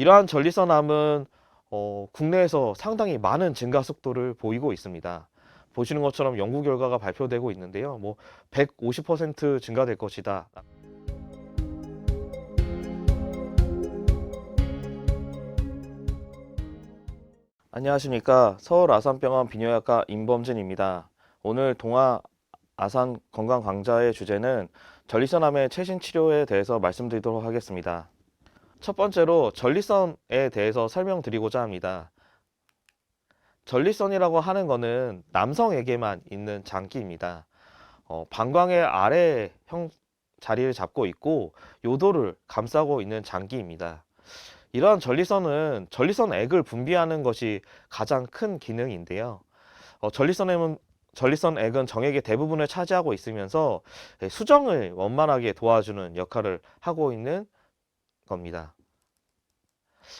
이러한 전리선암은 어, 국내에서 상당히 많은 증가 속도를 보이고 있습니다. 보시는 것처럼 연구 결과가 발표되고 있는데요. 뭐 150% 증가될 것이다. 안녕하십니까. 서울 아산병원 비뇨약과 임범진입니다. 오늘 동아 아산 건강 강좌의 주제는 전리선암의 최신 치료에 대해서 말씀드리도록 하겠습니다. 첫 번째로 전리선에 대해서 설명드리고자 합니다. 전리선이라고 하는 것은 남성에게만 있는 장기입니다. 어, 방광의 아래 형 자리를 잡고 있고 요도를 감싸고 있는 장기입니다. 이러한 전리선은 전리선 액을 분비하는 것이 가장 큰 기능인데요. 어, 전리선액은 전리선 액은 정액의 대부분을 차지하고 있으면서 예, 수정을 원만하게 도와주는 역할을 하고 있는 겁니다.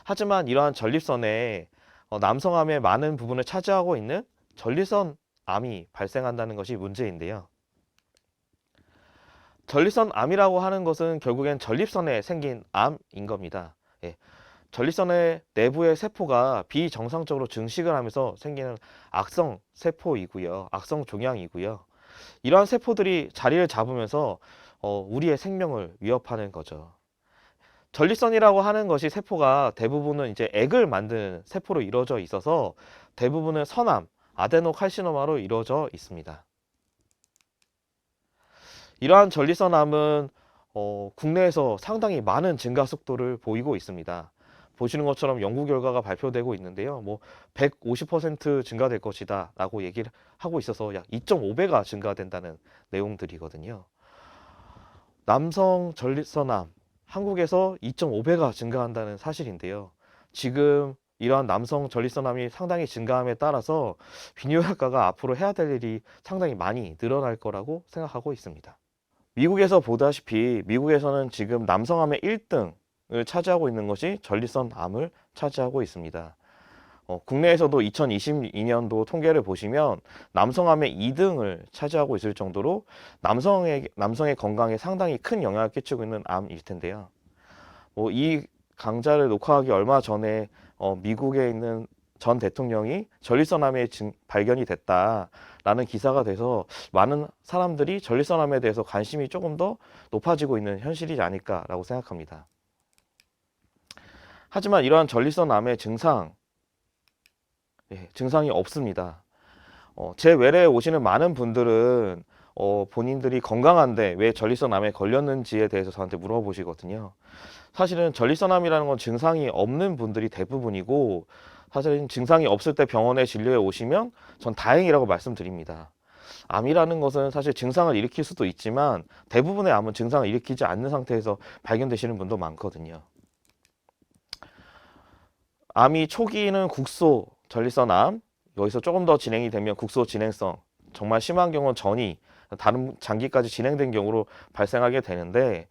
하지만 이러한 전립선에 어, 남성암의 많은 부분을 차지하고 있는 전리선 암이 발생한다는 것이 문제인데요. 전리선 암이라고 하는 것은 결국엔 전립선에 생긴 암인 겁니다. 예. 전리선의 내부의 세포가 비정상적으로 증식을 하면서 생기는 악성 세포이고요. 악성 종양이고요. 이러한 세포들이 자리를 잡으면서 어, 우리의 생명을 위협하는 거죠. 전립선이라고 하는 것이 세포가 대부분은 이제 액을 만드는 세포로 이루어져 있어서 대부분은 선암, 아데노칼시노마로 이루어져 있습니다. 이러한 전리선암은 어, 국내에서 상당히 많은 증가 속도를 보이고 있습니다. 보시는 것처럼 연구 결과가 발표되고 있는데요. 뭐 150% 증가될 것이다 라고 얘기를 하고 있어서 약 2.5배가 증가된다는 내용들이거든요. 남성 전립선암 한국에서 2.5배가 증가한다는 사실인데요. 지금 이러한 남성 전립선암이 상당히 증가함에 따라서 비뇨기과가 앞으로 해야 될 일이 상당히 많이 늘어날 거라고 생각하고 있습니다. 미국에서 보다시피 미국에서는 지금 남성암의 1등을 차지하고 있는 것이 전립선암을 차지하고 있습니다. 어, 국내에서도 2022년도 통계를 보시면 남성암의 2등을 차지하고 있을 정도로 남성의 남성의 건강에 상당히 큰 영향을 끼치고 있는 암일 텐데요. 뭐 이 강좌를 녹화하기 얼마 전에 어, 미국에 있는 전 대통령이 전립선암의 증- 발견이 됐다라는 기사가 돼서 많은 사람들이 전립선암에 대해서 관심이 조금 더 높아지고 있는 현실이지 않을까라고 생각합니다. 하지만 이러한 전립선암의 증상 예, 증상이 없습니다. 어, 제 외래에 오시는 많은 분들은 어, 본인들이 건강한데 왜 전립선암에 걸렸는지에 대해서 저한테 물어보시거든요. 사실은 전립선암이라는 건 증상이 없는 분들이 대부분이고 사실은 증상이 없을 때 병원에 진료해 오시면 전 다행이라고 말씀드립니다. 암이라는 것은 사실 증상을 일으킬 수도 있지만 대부분의 암은 증상을 일으키지 않는 상태에서 발견되시는 분도 많거든요. 암이 초기는 국소 전립선암, 여기서 조금 더 진행이 되면 국소 진행성, 정말 심한 경우는 전이 다른 장기까지 진행된 경우로 발생하게 되는데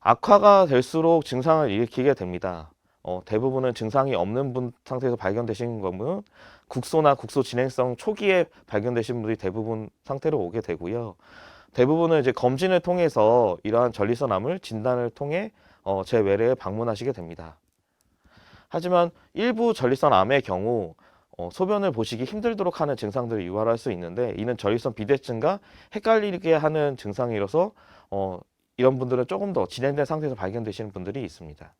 악화가 될수록 증상을 일으키게 됩니다. 어, 대부분은 증상이 없는 분 상태에서 발견되신 거면 국소나 국소 진행성 초기에 발견되신 분들이 대부분 상태로 오게 되고요. 대부분은 이제 검진을 통해서 이러한 전립선암을 진단을 통해 어, 제 외래에 방문하시게 됩니다. 하지만 일부 전립선암의 경우 어, 소변을 보시기 힘들도록 하는 증상들을 유발할 수 있는데 이는 전립선 비대증과 헷갈리게 하는 증상이라서 어, 이런 분들은 조금 더 진행된 상태에서 발견되시는 분들이 있습니다.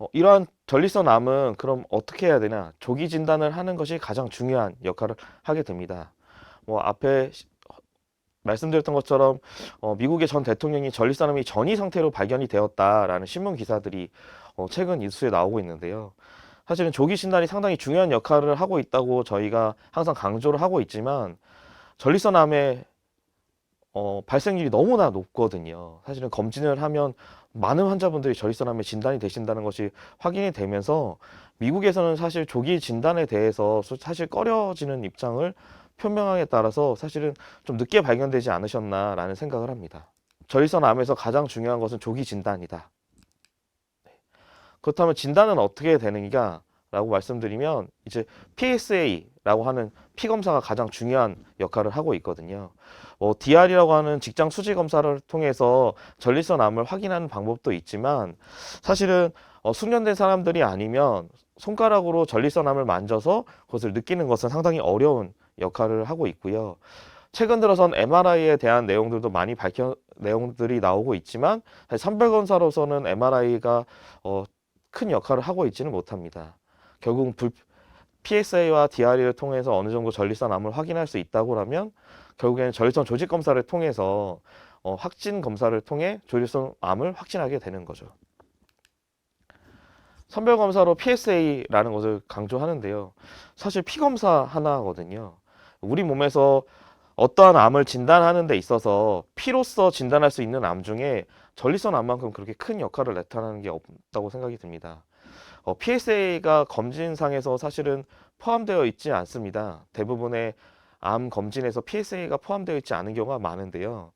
어, 이러한 전립선 암은 그럼 어떻게 해야 되냐? 조기 진단을 하는 것이 가장 중요한 역할을 하게 됩니다. 뭐 앞에 시- 말씀드렸던 것처럼 어, 미국의 전 대통령이 전립선암이 전이 상태로 발견이 되었다라는 신문 기사들이 어, 최근 이슈에 나오고 있는데요. 사실은 조기 진단이 상당히 중요한 역할을 하고 있다고 저희가 항상 강조를 하고 있지만 전립선암의 어, 발생률이 너무나 높거든요. 사실은 검진을 하면 많은 환자분들이 전립선암에 진단이 되신다는 것이 확인이 되면서 미국에서는 사실 조기 진단에 대해서 소- 사실 꺼려지는 입장을 표명함에 따라서 사실은 좀 늦게 발견되지 않으셨나라는 생각을 합니다. 전립선암에서 가장 중요한 것은 조기 진단이다. 네. 그렇다면 진단은 어떻게 되는가? 라고 말씀드리면 이제 PSA라고 하는 피 검사가 가장 중요한 역할을 하고 있거든요. 뭐 DR이라고 하는 직장 수지 검사를 통해서 전립선 암을 확인하는 방법도 있지만 사실은 어, 숙련된 사람들이 아니면 손가락으로 전립선 암을 만져서 그것을 느끼는 것은 상당히 어려운 역할을 하고 있고요. 최근 들어선 MRI에 대한 내용들도 많이 밝혀 내용들이 나오고 있지만 선별 검사로서는 MRI가 어, 큰 역할을 하고 있지는 못합니다. 결국 불, PSA와 DRE를 통해서 어느 정도 전립선암을 확인할 수 있다고 하면 결국에는 전립선 조직 검사를 통해서 어, 확진 검사를 통해 전립선암을 확진하게 되는 거죠. 선별 검사로 PSA라는 것을 강조하는데요. 사실 피 검사 하나거든요. 우리 몸에서 어떠한 암을 진단하는 데 있어서 피로써 진단할 수 있는 암 중에 전립선 암만큼 그렇게 큰 역할을 나타나는 게 없다고 생각이 듭니다. 어, PSA가 검진상에서 사실은 포함되어 있지 않습니다. 대부분의 암 검진에서 PSA가 포함되어 있지 않은 경우가 많은데요.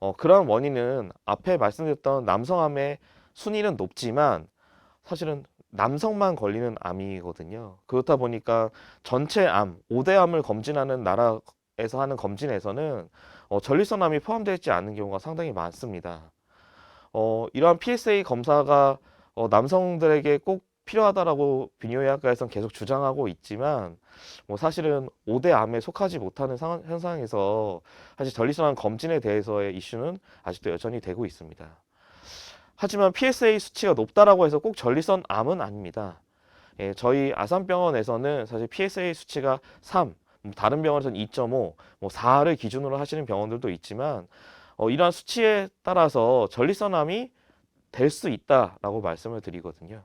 어, 그런 원인은 앞에 말씀드렸던 남성암의 순위는 높지만 사실은 남성만 걸리는 암이거든요. 그렇다 보니까 전체 암, 5대 암을 검진하는 나라에서 하는 검진에서는 어, 전립선암이 포함되어 있지 않은 경우가 상당히 많습니다. 어, 이러한 PSA 검사가 어, 남성들에게 꼭 필요하다라고 비뇨의학과에서는 계속 주장하고 있지만 뭐 사실은 5대 암에 속하지 못하는 상황, 현상에서 사실 전립선암 검진에 대해서의 이슈는 아직도 여전히 되고 있습니다. 하지만 PSA 수치가 높다라고 해서 꼭 전립선 암은 아닙니다. 예, 저희 아산병원에서는 사실 PSA 수치가 3, 뭐 다른 병원에서는 2.5, 뭐 4를 기준으로 하시는 병원들도 있지만 어, 이러한 수치에 따라서 전립선암이 될 수 있다라고 말씀을 드리거든요.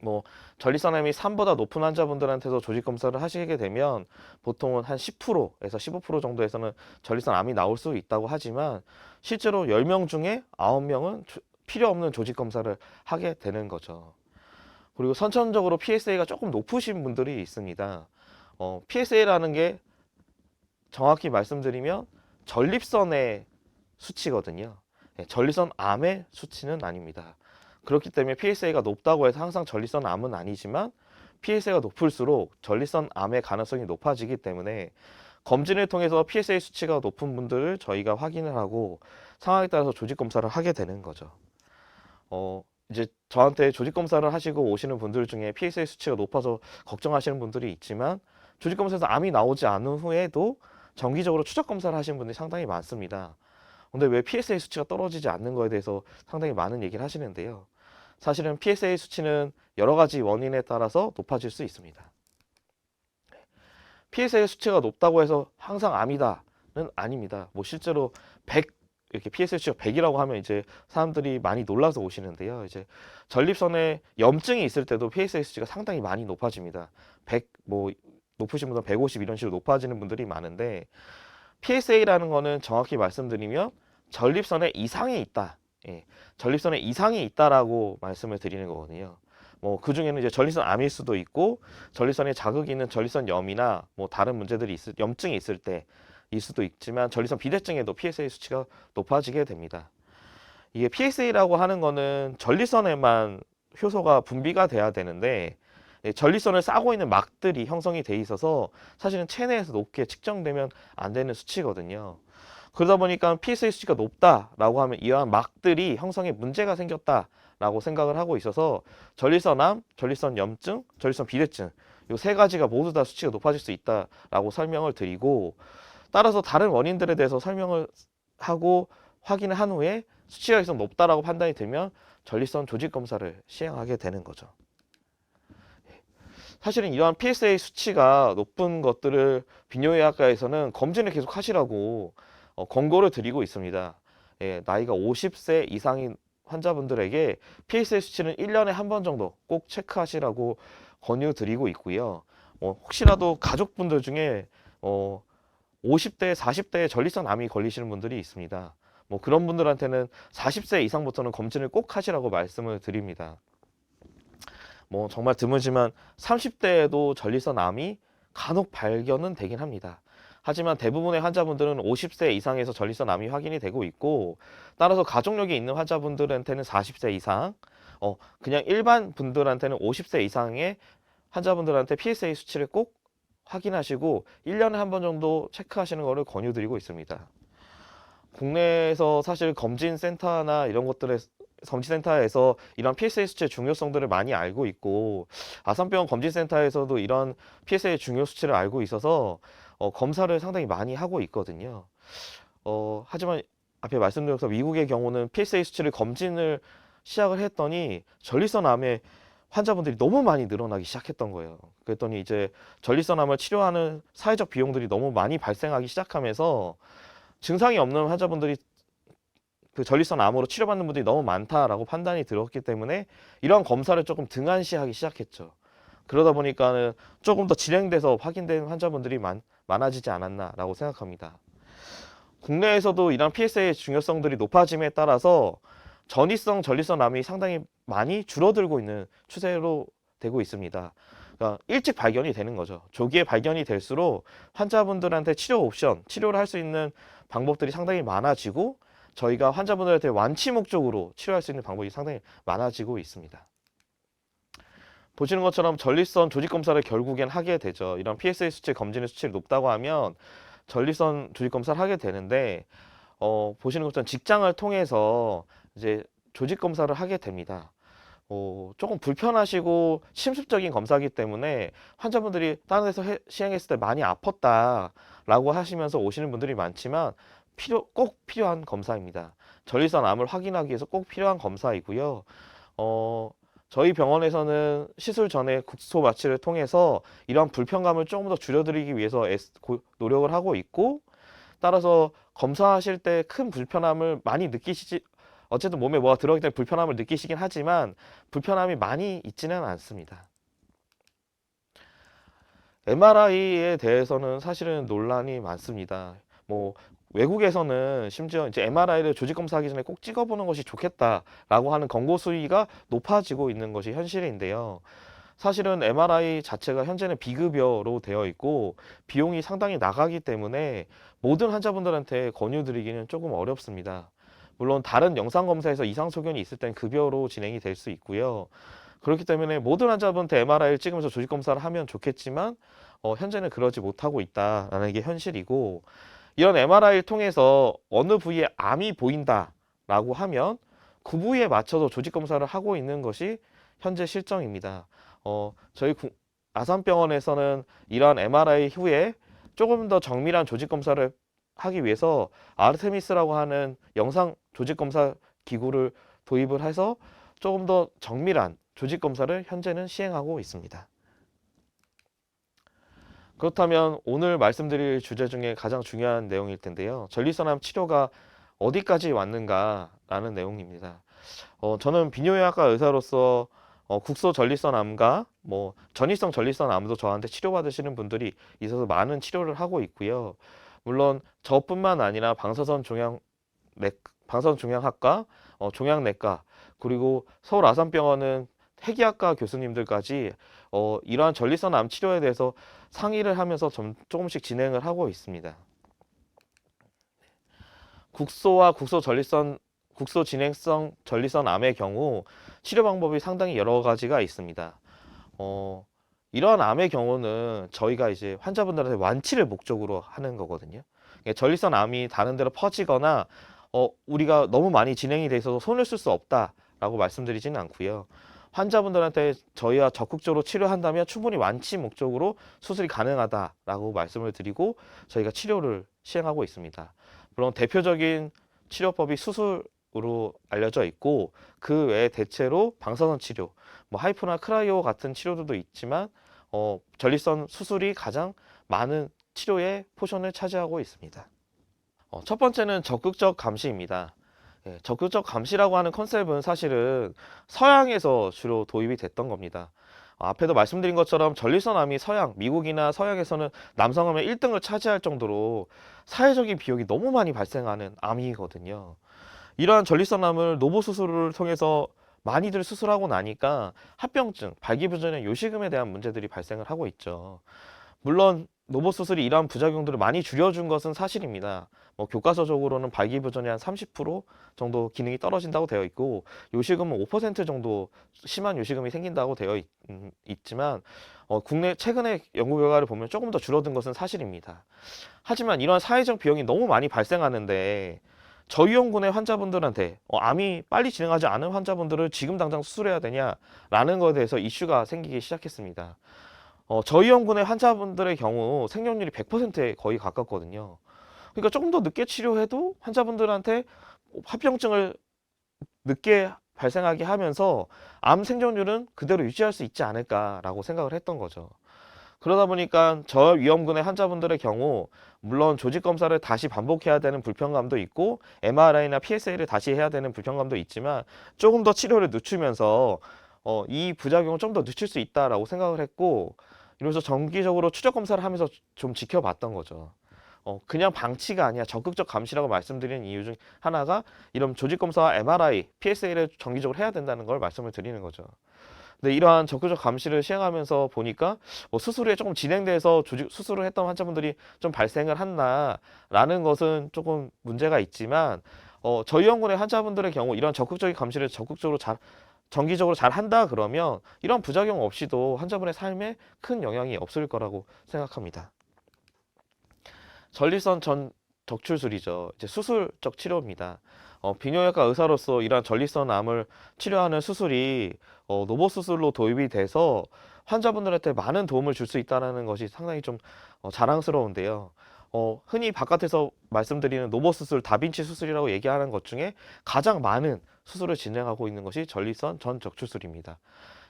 뭐 전립선암이 3보다 높은 환자분들한테서 조직 검사를 하시게 되면 보통은 한 10%에서 15% 정도에서는 전립선암이 나올 수 있다고 하지만 실제로 10명 중에 9명은 필요 없는 조직 검사를 하게 되는 거죠. 그리고 선천적으로 PSA가 조금 높으신 분들이 있습니다. 어, PSA라는 게 정확히 말씀드리면 전립선의 수치거든요. 네, 전립선 암의 수치는 아닙니다. 그렇기 때문에 PSA가 높다고 해서 항상 전립선 암은 아니지만 PSA가 높을수록 전립선 암의 가능성이 높아지기 때문에 검진을 통해서 PSA 수치가 높은 분들을 저희가 확인을 하고 상황에 따라서 조직 검사를 하게 되는 거죠. 어, 이제 저한테 조직 검사를 하시고 오시는 분들 중에 PSA 수치가 높아서 걱정하시는 분들이 있지만 조직 검사에서 암이 나오지 않은 후에도 정기적으로 추적 검사를 하시는 분들이 상당히 많습니다. 근데 왜 PSA 수치가 떨어지지 않는 거에 대해서 상당히 많은 얘기를 하시는데요. 사실은 PSA 수치는 여러 가지 원인에 따라서 높아질 수 있습니다. PSA 수치가 높다고 해서 항상 암이다는 아닙니다. 뭐 실제로 100 이렇게 PSA 수치가 100이라고 하면 이제 사람들이 많이 놀라서 오시는데요. 이제 전립선에 염증이 있을 때도 PSA 수치가 상당히 많이 높아집니다. 100 뭐 높으신 분은 150 이런 식으로 높아지는 분들이 많은데 PSA라는 거는 정확히 말씀드리면 전립선에 이상이 있다. 예, 전립선에 이상이 있다라고 말씀을 드리는 거거든요. 뭐 그 중에는 이제 전립선 암일 수도 있고 전립선에 자극이 있는 전립선 염이나 뭐 다른 문제들이 있을 염증이 있을 때일 수도 있지만 전립선 비대증에도 PSA 수치가 높아지게 됩니다. 이게 PSA라고 하는 거는 전립선에만 효소가 분비가 돼야 되는데 예, 전립선을 싸고 있는 막들이 형성이 돼 있어서 사실은 체내에서 높게 측정되면 안 되는 수치거든요. 그러다 보니까 PSA 수치가 높다라고 하면 이러한 막들이 형성에 문제가 생겼다라고 생각을 하고 있어서 전립선암, 전립선 염증, 전립선 비대증 이 세 가지가 모두 다 수치가 높아질 수 있다라고 설명을 드리고 따라서 다른 원인들에 대해서 설명을 하고 확인을 한 후에 수치가 계속 높다라고 판단이 되면 전립선 조직 검사를 시행하게 되는 거죠. 사실은 이러한 PSA 수치가 높은 것들을 비뇨의학과에서는 검진을 계속 하시라고 어, 권고를 드리고 있습니다. 예, 나이가 50세 이상인 환자분들에게 PSA 수치는 1년에 한 번 정도 꼭 체크하시라고 권유드리고 있고요. 어, 혹시라도 가족분들 중에 어, 50대, 40대에 전립선 암이 걸리시는 분들이 있습니다. 뭐 그런 분들한테는 40세 이상부터는 검진을 꼭 하시라고 말씀을 드립니다. 뭐 정말 드물지만 30대에도 전립선 암이 간혹 발견은 되긴 합니다. 하지만 대부분의 환자분들은 50세 이상에서 전립선 암이 확인이 되고 있고 따라서 가족력이 있는 환자분들한테는 40세 이상 어 그냥 일반 분들한테는 50세 이상의 환자분들한테 PSA 수치를 꼭 확인하시고 1년에 한 번 정도 체크하시는 것을 권유드리고 있습니다. 국내에서 사실 검진 센터나 이런 것들에 검진센터에서 이런 PSA 수치의 중요성들을 많이 알고 있고 아산병원 검진센터에서도 이런 PSA 중요 수치를 알고 있어서 어, 검사를 상당히 많이 하고 있거든요. 어, 하지만 앞에 것처럼 미국의 경우는 PSA 수치를 검진을 시작을 했더니 전립선 암에 환자분들이 너무 많이 늘어나기 시작했던 거예요. 그랬더니 이제 전립선 암을 치료하는 사회적 비용들이 너무 많이 발생하기 시작하면서 증상이 없는 환자분들이 그 전립선 암으로 치료받는 분들이 너무 많다라고 판단이 들었기 때문에 이런 검사를 조금 등한시하기 시작했죠. 그러다 보니까는 조금 더 진행돼서 확인된 환자분들이 많, 많아지지 않았나라고 생각합니다. 국내에서도 이런 PSA의 중요성들이 높아짐에 따라서 전이성 전립선 암이 상당히 많이 줄어들고 있는 추세로 되고 있습니다. 그러니까 일찍 발견이 되는 거죠. 조기에 발견이 될수록 환자분들한테 치료 옵션, 치료를 할 수 있는 방법들이 상당히 많아지고 저희가 환자분들한테 완치 목적으로 치료할 수 있는 방법이 상당히 많아지고 있습니다. 보시는 것처럼 전립선 조직 검사를 결국엔 하게 되죠. 이런 PSA 수치 검진의 수치를 높다고 하면 전립선 조직 검사를 하게 되는데 어, 보시는 것처럼 직장을 통해서 이제 조직 검사를 하게 됩니다. 어, 조금 불편하시고 심습적인 검사이기 때문에 환자분들이 다른 데서 해- 시행했을 때 많이 아팠다라고 하시면서 오시는 분들이 많지만 필요 꼭 필요한 검사입니다. 전립선 암을 확인하기 위해서 꼭 필요한 검사이고요. 어, 저희 병원에서는 시술 전에 국소 마취를 통해서 이런 불편감을 조금 더 줄여드리기 위해서 애쓰- 고- 노력을 하고 있고 따라서 검사하실 때 큰 불편함을 많이 느끼시지 어쨌든 몸에 뭐가 들어가기 때문에 불편함을 느끼시긴 하지만 불편함이 많이 있지는 않습니다. MRI에 대해서는 사실은 논란이 많습니다. 뭐 외국에서는 심지어 이제 MRI를 조직 검사하기 전에 꼭 찍어보는 것이 좋겠다라고 하는 권고 수위가 높아지고 있는 것이 현실인데요. 사실은 MRI 자체가 현재는 비급여로 되어 있고 비용이 상당히 나가기 때문에 모든 환자분들한테 권유드리기는 조금 어렵습니다. 물론 다른 영상 검사에서 이상 소견이 있을 땐 급여로 진행이 될 수 있고요. 그렇기 때문에 모든 환자분한테 MRI를 찍으면서 조직 검사를 하면 좋겠지만 어, 현재는 그러지 못하고 있다라는 게 현실이고 이런 MRI를 통해서 어느 부위에 암이 보인다라고 하면 그 부위에 맞춰서 조직 검사를 하고 있는 것이 현재 실정입니다. 어, 저희 구- 아산병원에서는 이러한 MRI 후에 조금 더 정밀한 조직 검사를 하기 위해서 아르테미스라고 하는 영상 조직 검사 기구를 도입을 해서 조금 더 정밀한 조직 검사를 현재는 시행하고 있습니다. 그렇다면 오늘 말씀드릴 주제 중에 가장 중요한 내용일 텐데요. 전립선암 치료가 어디까지 왔는가라는 내용입니다. 어, 저는 비뇨의학과 의사로서 어, 국소 전립선암과 뭐 전이성 전립선암도 저한테 치료받으시는 분들이 있어서 많은 치료를 하고 있고요. 물론 저뿐만 아니라 방사선 종양 내 방사선 종양학과, 어, 종양내과 그리고 서울 아산병원은 해기학과 교수님들까지 어, 이러한 전립선 암 치료에 대해서 상의를 하면서 좀, 조금씩 진행을 하고 있습니다. 국소와 국소 전립선 국소 진행성 전립선 암의 경우 치료 방법이 상당히 여러 가지가 있습니다. 어, 이러한 암의 경우는 저희가 이제 환자분들한테 완치를 목적으로 하는 거거든요. 그러니까 전립선 암이 다른 데로 퍼지거나 어, 우리가 너무 많이 진행이 돼 있어서 손을 쓸 수 없다라고 말씀드리지는 않고요. 환자분들한테 저희와 적극적으로 치료한다면 충분히 완치 목적으로 수술이 가능하다라고 말씀을 드리고 저희가 치료를 시행하고 있습니다. 물론 대표적인 치료법이 수술으로 알려져 있고 그 외에 대체로 방사선 치료, 뭐 하이프나 크라이오 같은 치료들도 있지만 어, 전립선 수술이 가장 많은 치료의 포션을 차지하고 있습니다. 어, 첫 번째는 적극적 감시입니다. 예, 적극적 감시라고 하는 컨셉은 사실은 서양에서 주로 도입이 됐던 겁니다. 어, 앞에도 말씀드린 것처럼 전립선암이 서양, 미국이나 서양에서는 남성암의 1등을 차지할 정도로 사회적인 비용이 너무 많이 발생하는 암이거든요. 이러한 전립선암을 노보 수술을 통해서 많이들 수술하고 나니까 합병증, 발기부전의 요실금에 대한 문제들이 발생을 하고 있죠. 물론 로봇 수술이 이러한 부작용들을 많이 줄여준 것은 사실입니다. 뭐 교과서적으로는 발기부전이 한 30% 정도 기능이 떨어진다고 되어 있고 요실금은 5% 정도 심한 요실금이 생긴다고 되어 있, 지만 어, 국내 최근의 연구 결과를 보면 조금 더 줄어든 것은 사실입니다. 하지만 이러한 사회적 비용이 너무 많이 발생하는데 저위험군의 환자분들한테 어, 암이 빨리 진행하지 않은 환자분들을 지금 당장 수술해야 되냐라는 것에 대해서 이슈가 생기기 시작했습니다. 어, 저위험군의 환자분들의 경우 생존율이 100%에 거의 가깝거든요. 그러니까 조금 더 늦게 치료해도 환자분들한테 합병증을 늦게 발생하게 하면서 암 생존율은 그대로 유지할 수 있지 않을까라고 생각을 했던 거죠. 그러다 보니까 저위험군의 환자분들의 경우 물론 조직 검사를 다시 반복해야 되는 불편감도 있고 MRI나 PSA를 다시 해야 되는 불편감도 있지만 조금 더 치료를 늦추면서 어, 이 부작용을 좀 더 늦출 수 있다라고 생각을 했고 이러면서 정기적으로 추적 검사를 하면서 좀 지켜봤던 거죠. 어, 그냥 방치가 아니야 적극적 감시라고 말씀드리는 이유 중 하나가 이런 조직 검사와 MRI, PSA를 정기적으로 해야 된다는 걸 말씀을 드리는 거죠. 근데 이러한 적극적 감시를 시행하면서 보니까 뭐 수술이 조금 진행돼서 조직 수술을 했던 환자분들이 좀 발생을 했나라는 것은 조금 문제가 있지만 어, 저희 연구의 환자분들의 경우 이런 적극적인 감시를 적극적으로 잘 정기적으로 잘 한다 그러면 이런 부작용 없이도 환자분의 삶에 큰 영향이 없을 거라고 생각합니다. 전립선 전 적출술이죠. 이제 수술적 치료입니다. 어, 비뇨기과 의사로서 이러한 전립선 암을 치료하는 수술이 어, 로봇 수술로 도입이 돼서 환자분들한테 많은 도움을 줄 수 있다는 것이 상당히 좀 어, 자랑스러운데요. 어, 흔히 바깥에서 말씀드리는 로봇 수술, 다빈치 수술이라고 얘기하는 것 중에 가장 많은 수술을 진행하고 있는 것이 전립선 전 적출술입니다.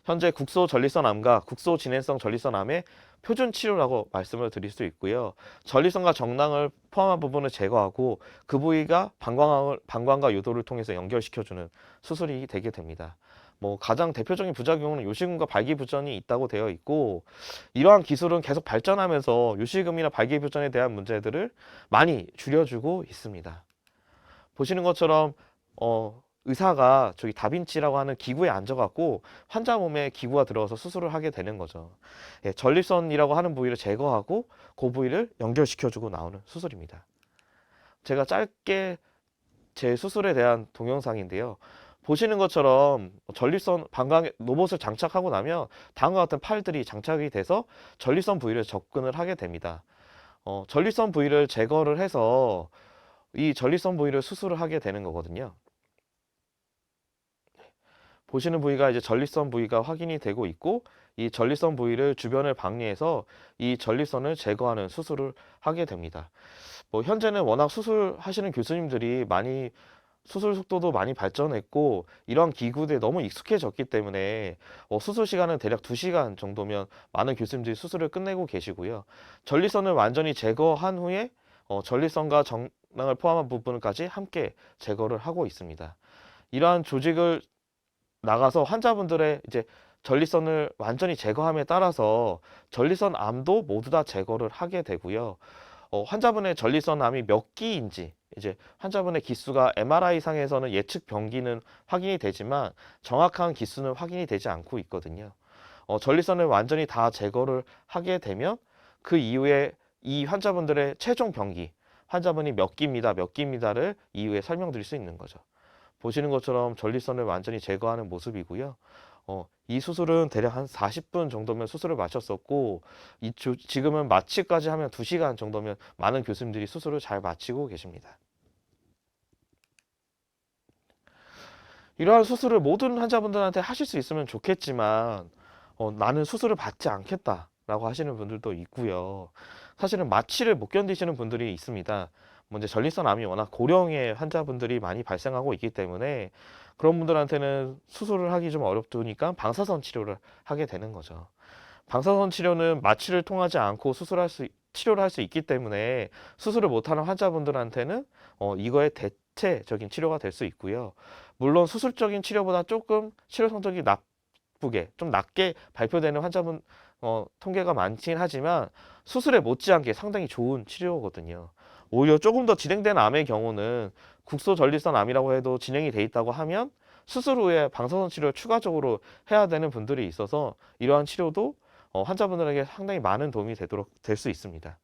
현재 국소 전립선 암과 국소 진행성 전립선 암의 표준 치료라고 말씀을 드릴 수 있고요. 전립선과 정낭을 포함한 부분을 제거하고 그 부위가 방광을, 방광과 요도를 통해서 연결시켜주는 수술이 되게 됩니다. 뭐 가장 대표적인 부작용은 요실금과 발기부전이 있다고 되어 있고 이러한 기술은 계속 발전하면서 요실금이나 발기부전에 대한 문제들을 많이 줄여주고 있습니다. 보시는 것처럼 어, 의사가 저기 다빈치라고 하는 기구에 앉아갖고 환자 몸에 기구가 들어가서 수술을 하게 되는 거죠. 예, 전립선이라고 하는 부위를 제거하고 그 부위를 연결시켜주고 나오는 수술입니다. 제가 짧게 제 수술에 대한 동영상인데요. 보시는 것처럼 전립선 방광에 로봇을 장착하고 나면 다음과 같은 팔들이 장착이 돼서 전립선 부위를 접근을 하게 됩니다. 어, 전립선 부위를 제거를 해서 이 전립선 부위를 수술을 하게 되는 거거든요. 보시는 부위가 이제 전립선 부위가 확인이 되고 있고 이 전립선 부위를 주변을 방리해서 이 전립선을 제거하는 수술을 하게 됩니다. 뭐 현재는 워낙 수술하시는 교수님들이 많이 수술 속도도 많이 발전했고 이런 기구들에 너무 익숙해졌기 때문에 어, 수술 시간은 대략 2시간 정도면 많은 교수님들이 수술을 끝내고 계시고요. 전립선을 완전히 제거한 후에 어, 전립선과 정낭을 포함한 부분까지 함께 제거를 하고 있습니다. 이러한 조직을 나가서 환자분들의 이제 전립선을 완전히 제거함에 따라서 전립선 암도 모두 다 제거를 하게 되고요. 어, 환자분의 전립선 암이 몇 기인지 이제 환자분의 기수가 MRI 상에서는 예측 병기는 확인이 되지만 정확한 기수는 확인이 되지 않고 있거든요. 어, 전립선을 완전히 다 제거를 하게 되면 그 이후에 이 환자분들의 최종 병기 환자분이 몇 기입니다, 몇 기입니다를 이후에 설명드릴 수 있는 거죠. 보시는 것처럼 전립선을 완전히 제거하는 모습이고요. 어, 이 수술은 대략 한 40분 정도면 수술을 마쳤었고 이 조, 지금은 마취까지 하면 2시간 정도면 많은 교수님들이 수술을 잘 마치고 계십니다. 이러한 수술을 모든 환자분들한테 하실 수 있으면 좋겠지만 어, 나는 수술을 받지 않겠다 라고 하시는 분들도 있고요. 사실은 마취를 못 견디시는 분들이 있습니다. 먼저 전립선 암이 워낙 고령의 환자분들이 많이 발생하고 있기 때문에 그런 분들한테는 수술을 하기 좀 어렵으니까 방사선 치료를 하게 되는 거죠. 방사선 치료는 마취를 통하지 않고 수술할 수 치료를 할 수 있기 때문에 수술을 못하는 환자분들한테는 어, 이거의 대체적인 치료가 될 수 있고요. 물론 수술적인 치료보다 조금 치료 성적이 나쁘게 좀 낮게 발표되는 환자분 어, 통계가 많긴 하지만 수술에 못지않게 상당히 좋은 치료거든요. 오히려 조금 더 진행된 암의 경우는 국소 전립선 암이라고 해도 진행이 돼 있다고 하면 수술 후에 방사선 치료를 추가적으로 해야 되는 분들이 있어서 이러한 치료도 어, 환자분들에게 상당히 많은 도움이 되도록 될 수 있습니다.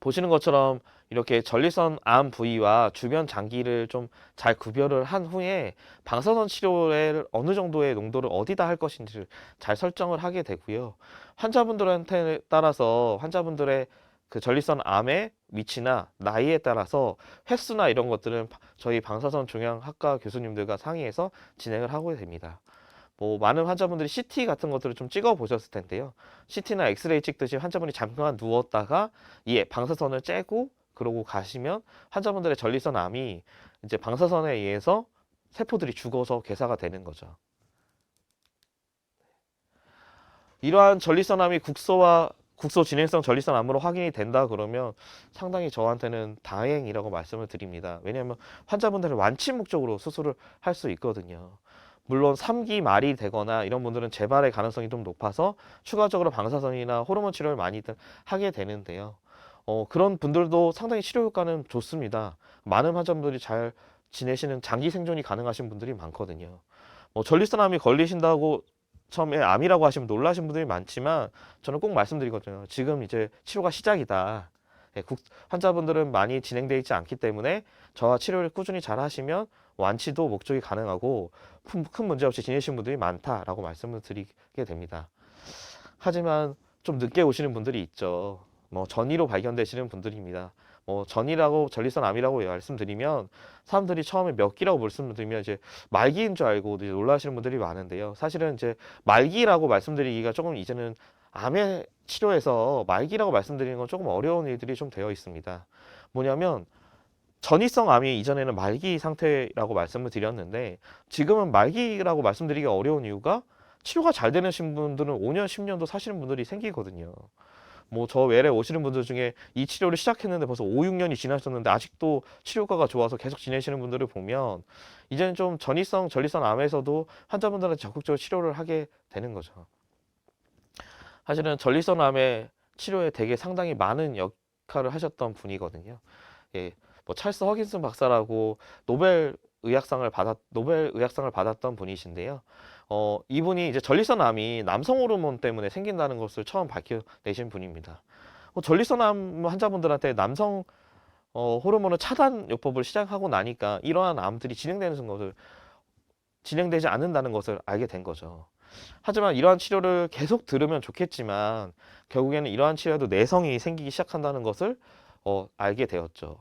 보시는 것처럼 이렇게 전리선 암 부위와 주변 장기를 좀 잘 구별을 한 후에 방사선 치료를 어느 정도의 농도를 어디다 할 것인지를 잘 설정을 하게 되고요. 환자분들한테 따라서 환자분들의 그 전리선 암의 위치나 나이에 따라서 횟수나 이런 것들은 바- 저희 방사선 종양학과 교수님들과 상의해서 진행을 하고 됩니다. 뭐 많은 환자분들이 CT 같은 것들을 좀 찍어 보셨을 텐데요. CT나 엑스레이 찍듯이 환자분이 잠깐 누웠다가 이 방사선을 쬐고 그러고 가시면 환자분들의 전리선 암이 이제 방사선에 의해서 세포들이 죽어서 괴사가 되는 거죠. 이러한 전리선 암이 국소와 국소 진행성 전리선 암으로 확인이 된다 그러면 상당히 저한테는 다행이라고 말씀을 드립니다. 왜냐하면 환자분들은 완치 목적으로 수술을 할 수 있거든요. 물론 3기 말이 되거나 이런 분들은 재발의 가능성이 좀 높아서 추가적으로 방사선이나 호르몬 치료를 많이들 하게 되는데요. 어, 그런 분들도 상당히 치료 효과는 좋습니다. 많은 환자분들이 잘 지내시는 장기 생존이 가능하신 분들이 많거든요. 뭐 전리선암이 걸리신다고 처음에 암이라고 하시면 놀라신 분들이 많지만 저는 꼭 말씀드리거든요. 지금 이제 치료가 시작이다. 예, 국- 환자분들은 많이 진행되어 있지 않기 때문에 저와 치료를 꾸준히 잘 하시면 완치도 목적이 가능하고 큰, 큰 문제 없이 지내시는 분들이 많다라고 말씀을 드리게 됩니다. 하지만 좀 늦게 오시는 분들이 있죠. 뭐 전이로 발견되시는 분들입니다. 뭐 전이라고 전리선 암이라고 말씀드리면 사람들이 처음에 몇 기라고 말씀드리면 이제 말기인 줄 알고 이제 놀라시는 분들이 많은데요. 사실은 이제 말기라고 말씀드리기가 조금 이제는 암의 치료에서 말기라고 말씀드리는 건 조금 어려운 일들이 좀 되어 있습니다. 뭐냐면 전이성 암이 이전에는 말기 상태라고 말씀을 드렸는데 지금은 말기라고 말씀드리기가 어려운 이유가 치료가 잘 되는 분들은 5년, 10년도 사시는 분들이 생기거든요. 뭐 저 외래 오시는 분들 중에 이 치료를 시작했는데 벌써 5, 6년이 지나셨는데 아직도 치료 효과가 좋아서 계속 지내시는 분들을 보면 이제는 좀 전이성 전리선 암에서도 환자분들한테 적극적으로 치료를 하게 되는 거죠. 사실은 전리선 암의 치료에 되게 상당히 많은 역할을 하셨던 분이거든요. 예, 뭐 찰스 허긴슨 박사라고 노벨 의학상을 받았 노벨 의학상을 받았던 분이신데요. 어, 이분이 이제 전리선 암이 남성 호르몬 때문에 생긴다는 것을 처음 밝혀내신 분입니다. 어, 전리선 암 환자분들한테 남성 어, 호르몬을 차단 요법을 시작하고 나니까 이러한 암들이 진행되는 것을 진행되지 않는다는 것을 알게 된 거죠. 하지만 이러한 치료를 계속 들으면 좋겠지만 결국에는 이러한 치료에도 내성이 생기기 시작한다는 것을 어, 알게 되었죠.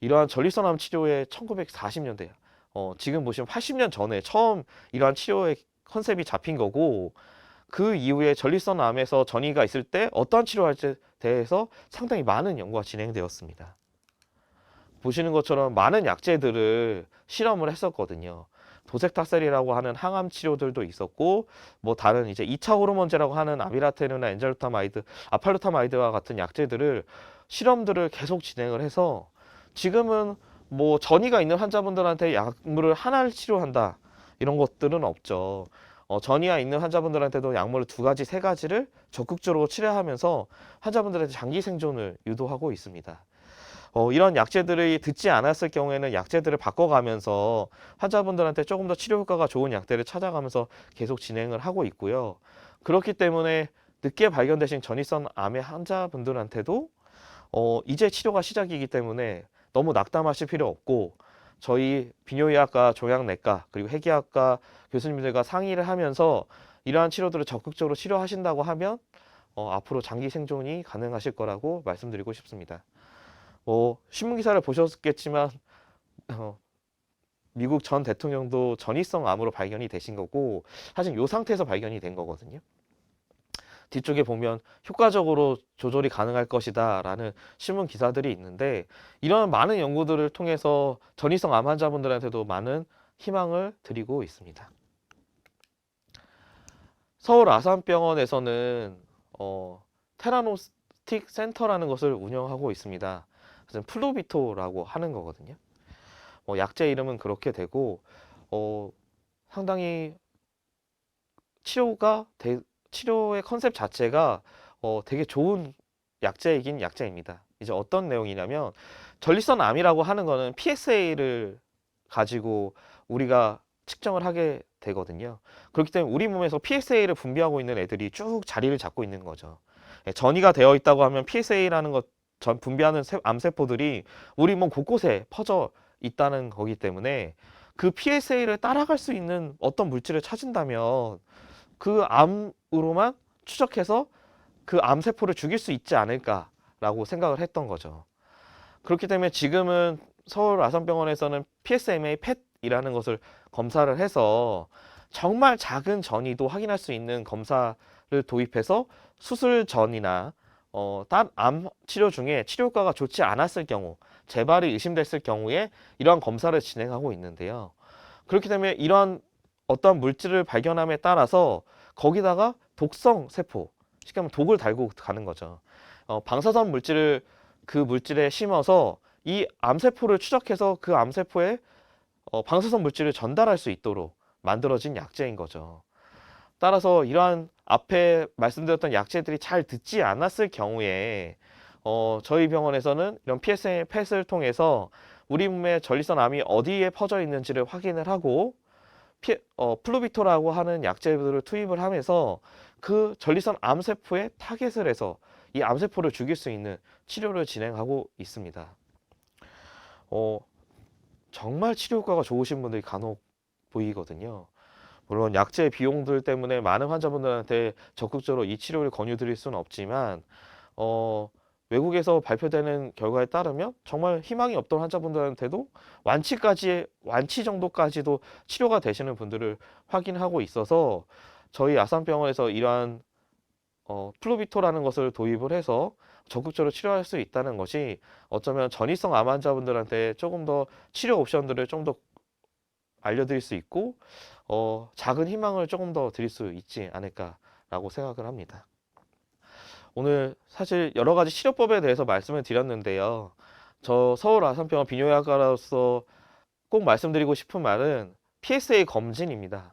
이러한 전리선암 치료의 1940년대, 어, 지금 보시면 80년 전에 처음 이러한 치료의 컨셉이 잡힌 거고 그 이후에 전리선암에서 전이가 있을 때 어떠한 치료할지에 대해서 상당히 많은 연구가 진행되었습니다. 보시는 것처럼 많은 약제들을 실험을 했었거든요. 도색타셀이라고 하는 항암 치료들도 있었고 뭐 다른 이제 2차 호르몬제라고 하는 아비라테르나 엔젤루타마이드, 아팔루타마이드와 같은 약제들을 실험들을 계속 진행을 해서 지금은 뭐 전이가 있는 환자분들한테 약물을 하나를 치료한다 이런 것들은 없죠. 어, 전이가 있는 환자분들한테도 약물을 두 가지, 세 가지를 적극적으로 치료하면서 환자분들의 장기 생존을 유도하고 있습니다. 어, 이런 약제들이 듣지 않았을 경우에는 약제들을 바꿔가면서 환자분들한테 조금 더 치료 효과가 좋은 약들을 찾아가면서 계속 진행을 하고 있고요. 그렇기 때문에 늦게 발견되신 전이성 암의 환자분들한테도 어, 이제 치료가 시작이기 때문에 너무 낙담하실 필요 없고 저희 비뇨의학과 종양내과 그리고 해기학과 교수님들과 상의를 하면서 이러한 치료들을 적극적으로 치료하신다고 하면 어, 앞으로 장기 생존이 가능하실 거라고 말씀드리고 싶습니다. 뭐 신문 기사를 보셨겠지만 어, 미국 전 대통령도 전이성 암으로 발견이 되신 거고 사실 이 상태에서 발견이 된 거거든요. 뒤쪽에 보면 효과적으로 조절이 가능할 것이다 라는 신문 기사들이 있는데 이런 많은 연구들을 통해서 전이성 암 환자분들한테도 많은 희망을 드리고 있습니다. 서울 아산병원에서는 어, 테라노스틱 센터라는 것을 운영하고 있습니다. 그래서 플루비토라고 하는 거거든요. 뭐 약제 이름은 그렇게 되고 어, 상당히 치료가 대, 치료의 컨셉 자체가 어, 되게 좋은 약제이긴 약제입니다. 이제 어떤 내용이냐면 전리선 암이라고 하는 거는 PSA를 가지고 우리가 측정을 하게 되거든요. 그렇기 때문에 우리 몸에서 PSA를 분비하고 있는 애들이 쭉 자리를 잡고 있는 거죠. 예, 전이가 되어 있다고 하면 PSA라는 것 전 분비하는 세- 암세포들이 우리 몸 곳곳에 퍼져 있다는 거기 때문에 그 PSA를 따라갈 수 있는 어떤 물질을 찾은다면 그 암으로만 추적해서 그 암세포를 죽일 수 있지 않을까라고 생각을 했던 거죠. 그렇기 때문에 지금은 서울 아산병원에서는 PSMA PET이라는 것을 검사를 해서 정말 작은 전이도 확인할 수 있는 검사를 도입해서 수술 전이나 어, 딴암 치료 중에 치료 효과가 좋지 않았을 경우, 재발이 의심됐을 경우에 이러한 검사를 진행하고 있는데요. 그렇기 때문에 이러한 어떤 물질을 발견함에 따라서 거기다가 독성 세포, 쉽게 말하면 독을 달고 가는 거죠. 어, 방사선 물질을 그 물질에 심어서 이 암세포를 추적해서 그 암세포에 어, 방사선 물질을 전달할 수 있도록 만들어진 약제인 거죠. 따라서 이러한 앞에 말씀드렸던 약제들이 잘 듣지 않았을 경우에 어, 저희 병원에서는 이런 PSA 펫을 통해서 우리 몸의 전립선 암이 어디에 퍼져 있는지를 확인을 하고 피, 어, 플루비토라고 하는 약제들을 투입을 하면서 그 전립선 암세포에 타겟을 해서 이 암세포를 죽일 수 있는 치료를 진행하고 있습니다. 어, 정말 치료 효과가 좋으신 분들이 간혹 보이거든요. 물론 약제 비용들 때문에 많은 환자분들한테 적극적으로 이 치료를 권유드릴 수는 없지만 어, 외국에서 발표되는 결과에 따르면 정말 희망이 없던 환자분들한테도 완치까지 완치 정도까지도 치료가 되시는 분들을 확인하고 있어서 저희 아산병원에서 이러한 어, 플루비토라는 것을 도입을 해서 적극적으로 치료할 수 있다는 것이 어쩌면 전이성 암 환자분들한테 조금 더 치료 옵션들을 좀 더 알려드릴 수 있고 어, 작은 희망을 조금 더 드릴 수 있지 않을까라고 생각을 합니다. 오늘 사실 여러 가지 치료법에 대해서 말씀을 드렸는데요. 저 서울 아산병원 비뇨기과로서 꼭 말씀드리고 싶은 말은 PSA 검진입니다.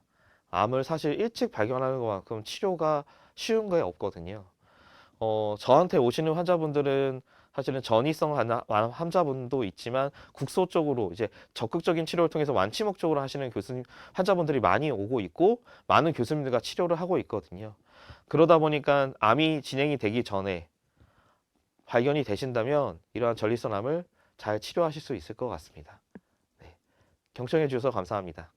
암을 사실 일찍 발견하는 것만큼 치료가 쉬운 게 없거든요. 어, 저한테 오시는 환자분들은 사실은 전이성 환자분도 있지만 국소 쪽으로 이제 적극적인 치료를 통해서 완치 목적으로 하시는 교수님 환자분들이 많이 오고 있고 많은 교수님들과 치료를 하고 있거든요. 그러다 보니까 암이 진행이 되기 전에 발견이 되신다면 이러한 전립선 암을 잘 치료하실 수 있을 것 같습니다. 네. 경청해 주셔서 감사합니다.